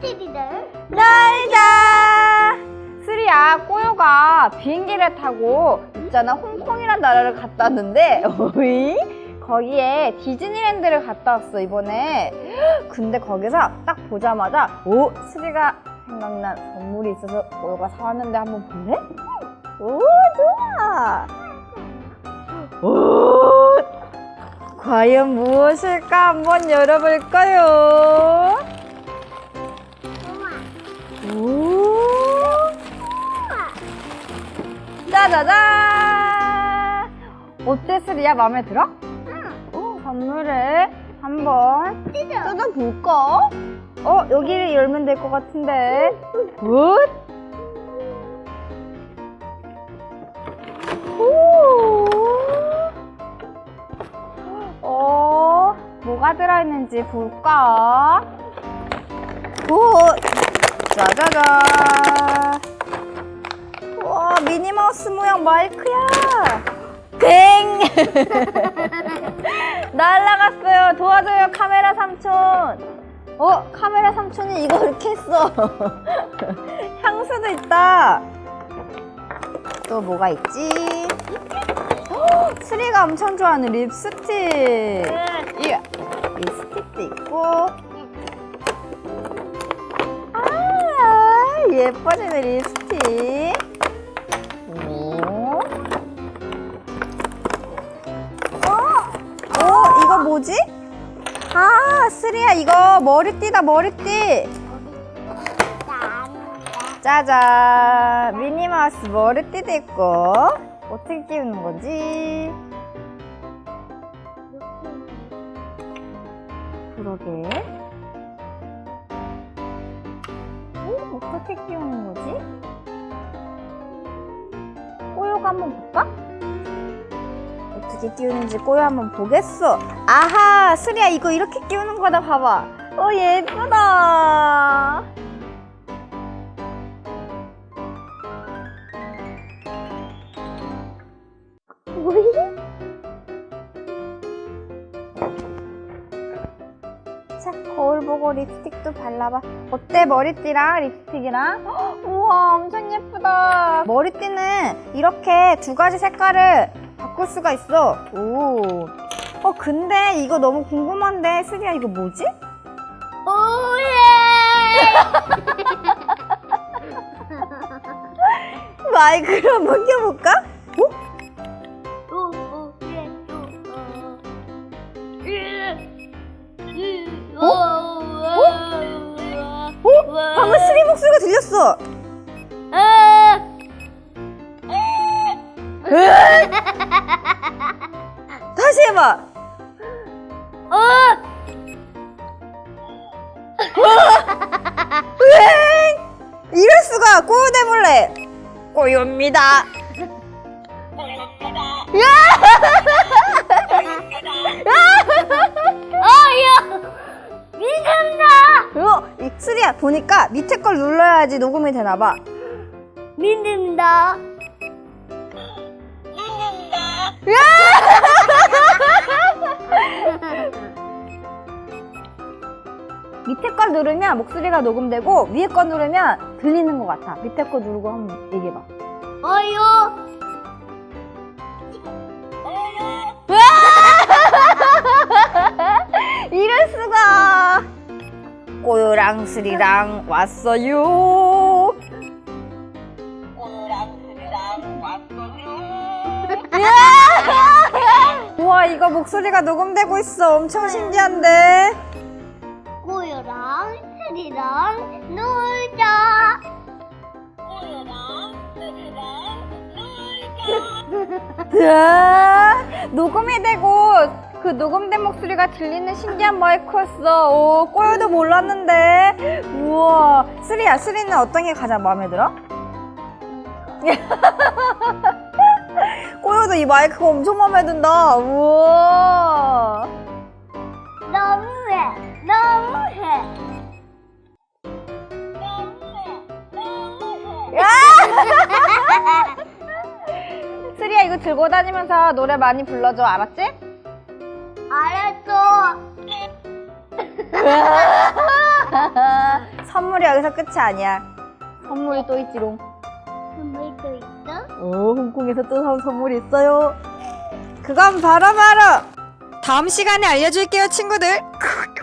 TV들 놀자 수리야 꾸유가 비행기를 타고 있잖아 홍콩이란 나라를 갔다 왔는데 어이? 거기에 디즈니랜드를 갔다 왔어 이번에 근데 거기서 딱 보자마자 오 수리가 생각난 선물이 있어서 꾸유가 사왔는데 한번 볼래? 오 좋아 오 과연 무엇일까 한번 열어볼까요? 오 짜자잔 어때 수리야 마음에 들어? 응오 선물을 한번 찢어 뜯어볼까? 어 여기를 열면 될 것 같은데 굿 오. 어, 뭐가 들어있는지 볼까? 오, 짜자잔. 와, 미니마우스 모양 마이크야. 괭! 날라갔어요. 도와줘요, 카메라 삼촌. 어, 카메라 삼촌이 이거 이렇게 했어. 향수도 있다. 또 뭐가 있지? 헉, 수리가 엄청 좋아하는 립스틱. 이야, 립스틱도 있고. 예뻐지는 립스틱. 오. 어? 어, 이거 뭐지? 아, 쓰리야, 이거 머리띠다, 머리띠. 짜잔, 미니마우스 머리띠도 있고. 어떻게 끼우는 거지? 그러게. 어떻게 끼우는 거지? 꼬요가 한번 볼까? 어떻게 끼우는지 꼬요 한번 보겠어. 아하, 수리야 이거 이렇게 끼우는 거다 봐봐. 어 예쁘다. 뭐지? 거울 보고 립스틱도 발라봐. 어때, 머리띠랑 립스틱이랑? 헉, 우와, 엄청 예쁘다. 머리띠는 이렇게 두 가지 색깔을 바꿀 수가 있어. 오. 어, 근데 이거 너무 궁금한데, 수리야, 이거 뭐지? 마이크로 한번 껴볼까? 목소리가 들렸어. 으악! 다시 해봐. 으악! 이럴 수가 꼬우 대물래. 꼬유입니다. 어, 보니까 밑에 걸 눌러야지 녹음이 되나 봐. 믿는다. 밑에 걸 누르면 목소리가 녹음되고 위에 거 누르면 들리는 것 같아. 밑에 거 누르고 한번 얘기해봐. 어요. 이럴 수가. 꼬요랑 수리랑 왔어요. 우와 이거 목소리가 녹음되고 있어. 엄청 신기한데. 꼬요랑 스리랑 놀자. 으아, 녹음이 되고 그 녹음된 목소리가 들리는 신기한 마이크였어. 오, 꼬요도 몰랐는데. 우와. 수리야, 수리는 어떤 게 가장 마음에 들어? 꼬요도 이 마이크가 엄청 마음에 든다. 우와. 너무해. 너무해. 수리야, 이거 들고 다니면서 노래 많이 불러줘. 알았지? 알았어. 선물이 여기서 끝이 아니야. 선물이 또 있지롱. 선물도 있어? 오, 홍콩에서 또 선- 선물이 있어요. 그건 바로 바로 다음 시간에 알려줄게요, 친구들.